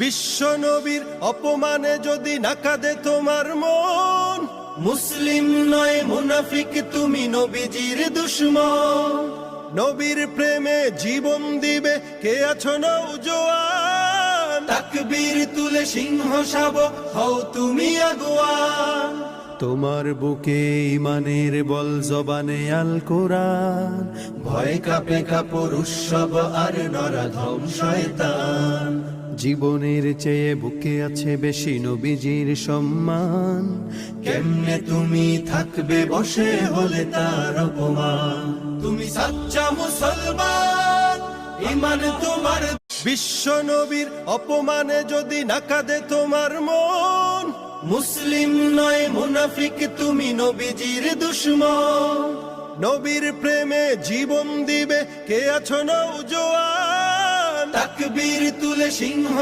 বিশ্ব নবীর অপমানে যদি নাকা দে তোমার মন, মুসলিম নয়, মুনাফিক তুমি নবীজির দুশ্মন। নবীর প্রেমে জীবন দিবে কে আছো নৌজোয়ান তাকবীর তুলে সিংহ শাবক হও তুমি আগুয়ান। তোমার বুকে ইমানের বল জবানে আল কোরআন। ভয় কাপে কাপড় উৎসব আর নরাধম শয়তান। জীবনের চেয়ে বুকে আছে বেশি নবীজির সম্মান। কেমনে তুমি থাকবে বসে হলে তার অপমান। তুমি সাচ্চা মুসলমান, ইমান তোমার। বিশ্ব নবীর অপমানে যদি না কাঁদে তোমার মন মুসলিম নয় মুনাফিক, তুমি নবীজির দুশ্মন। নবীর প্রেমে জীবন দিবে, কে আছো নৌজোয়ান তাকবীর তুলে সিংহ